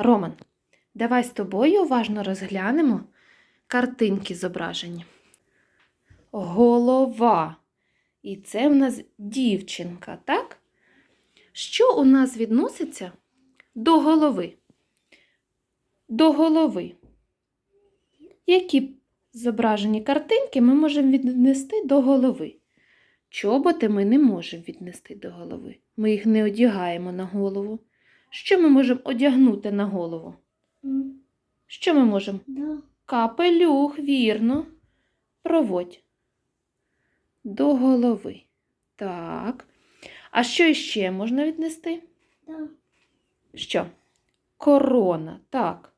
Роман, давай з тобою уважно розглянемо картинки зображені. Голова. І це в нас дівчинка, так? Що у нас відноситься до голови? До голови. Які зображені картинки ми можемо віднести до голови? Чоботи ми не можемо віднести до голови. Ми їх не одягаємо на голову. Що ми можемо одягнути на голову? Що ми можемо? Да. Капелюх, вірно. Проводь. До голови. Так. А що іще можна віднести? Да. Що? Корона. Так.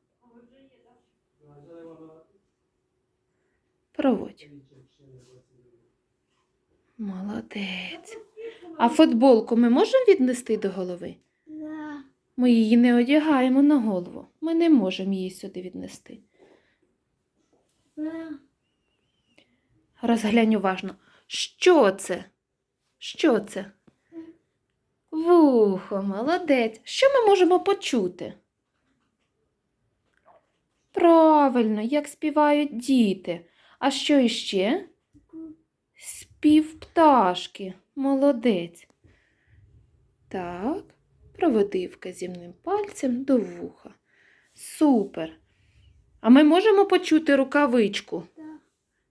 Проводь. Молодець. А футболку ми можемо віднести до голови? Ми її не одягаємо на голову. Ми не можемо її сюди віднести. Розглянь уважно. Що це? Що це? Вухо, молодець. Що ми можемо почути? Правильно, як співають діти. А що іще? Спів пташки. Молодець. Так, проведи вказівним пальцем до вуха. Супер. А ми можемо почути рукавичку? Да.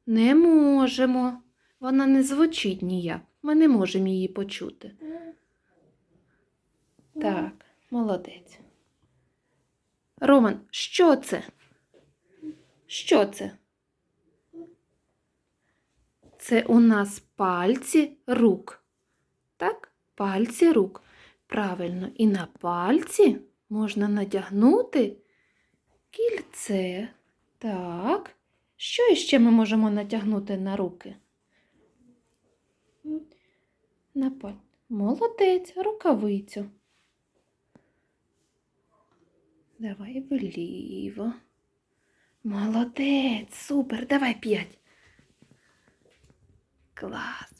Не можемо. Вона не звучить ніяк. Ми не можемо її почути. Так, молодець. Роман, що це? Що це? Це у нас пальці рук. Так? Пальці рук. Правильно, і на пальці можна надягнути кільце. Так. Що іще ми можемо натягнути на руки? На паль. Молодець, рукавицю. Давай вліво. Молодець, супер, давай п'ять. Клас.